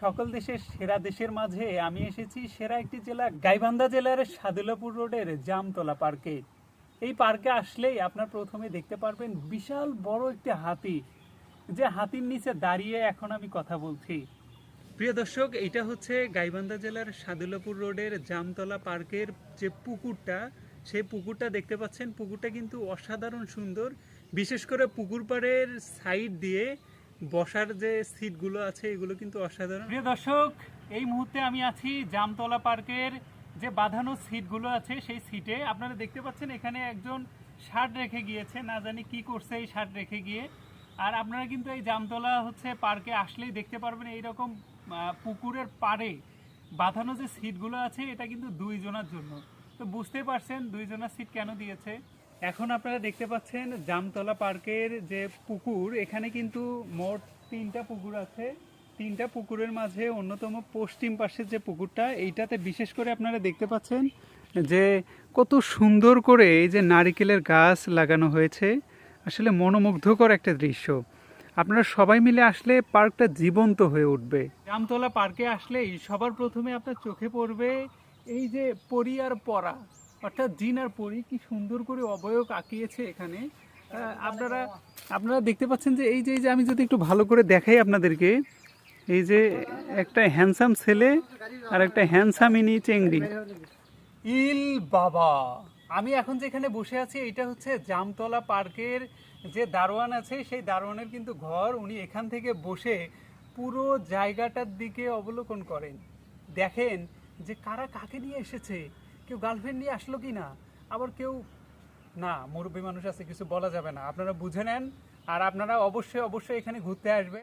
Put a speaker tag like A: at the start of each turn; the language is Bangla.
A: সকল দেশের সেরা দেশের মাঝে আমি এসেছি সেরা একটি জেলা গাইবান্ধা জেলার সাদুলাপুর রোডের জামতলা পার্কে। এই পার্কে আসলেই আপনার প্রথমে দেখতে পারবেন বিশাল বড় একটি হাতি। যে হাতির নিচে দাঁড়িয়ে এখন আমি কথা বলছি। প্রিয় দর্শক এটা হচ্ছে গাইবান্ধা জেলার সাদুলাপুর রোডের জামতলা পার্কের যে পুকুরটা, সেই পুকুরটা দেখতে পাচ্ছেন। পুকুরটা কিন্তু অসাধারণ সুন্দর। বিশেষ করে পুকুর পাড়ের সাইড দিয়ে বসার যে সিটগুলো আছে এগুলো কিন্তু অসাধারণ। প্রিয় দর্শক এই মুহূর্তে আমি আছি জামতলা পার্কের যে বাঁধানো সিটগুলো আছে সেই সিটে। আপনারা দেখতে পাচ্ছেন এখানে একজন শার্ট রেখে গিয়েছে না জানি কি করছে এই শার্ট রেখে গিয়ে। আর আপনারা কিন্তু এই জামতলা হচ্ছে পার্কে আসলেই দেখতে পারবেন এইরকম আহ, পুকুরের পাড়ে বাঁধানো যে সিটগুলো আছে এটা কিন্তু দুইজনের জন্য। তো বুঝতে পারছেন দুইজনের সিট কেন দিয়েছে। এখন আপনারা দেখতে পাচ্ছেন জামতলা পার্কের যে পুকুর, এখানে কিন্তু মোট তিনটা পুকুর আছে। তিনটা পুকুরের মাঝে অন্যতম পশ্চিম পাশের যে পুকুরটা, এইটাতে বিশেষ করে আপনারা দেখতে পাচ্ছেন যে কত সুন্দর করে এই যে নারিকেলের গাছ লাগানো হয়েছে। আসলে মনোমুগ্ধকর একটা দৃশ্য। আপনারা সবাই মিলে আসলে পার্কটা জীবন্ত হয়ে উঠবে। জামতলা পার্কে আসলেই সবার প্রথমে আপনার চোখে পড়বে এই যে পরি আর পরা অর্থাৎ জিন আর পরি কি সুন্দর করে অবয়ব আঁকিয়েছে এখানে। আপনারা আপনারা দেখতে পাচ্ছেন যে এই যে এই যে আমি যদি একটু ভালো করে দেখাই আপনাদেরকে, এই যে একটা হ্যান্ডসাম ছেলে আর একটা হ্যান্ডসাম ইনি চেংড়ি। ইল বাবা! আমি এখন যেখানে বসে আছি এটা হচ্ছে জামতলা পার্কের যে দারোয়ান আছে, সেই দারোয়ানের কিন্তু ঘর উনি এখান থেকে বসে পুরো জায়গাটার দিকে অবলোকন করেন। দেখেন যে কারা কাকে নিয়ে এসেছে। কেউ গার্লফ্রেন্ড নিয়ে আসলো কি না আবার কেউ, না, মুরব্বী মানুষ আছে, কিছু বলা যাবে না। আপনারা বুঝে নেন, আর আপনারা অবশ্যই অবশ্যই এখানে ঘুরতে আসবে।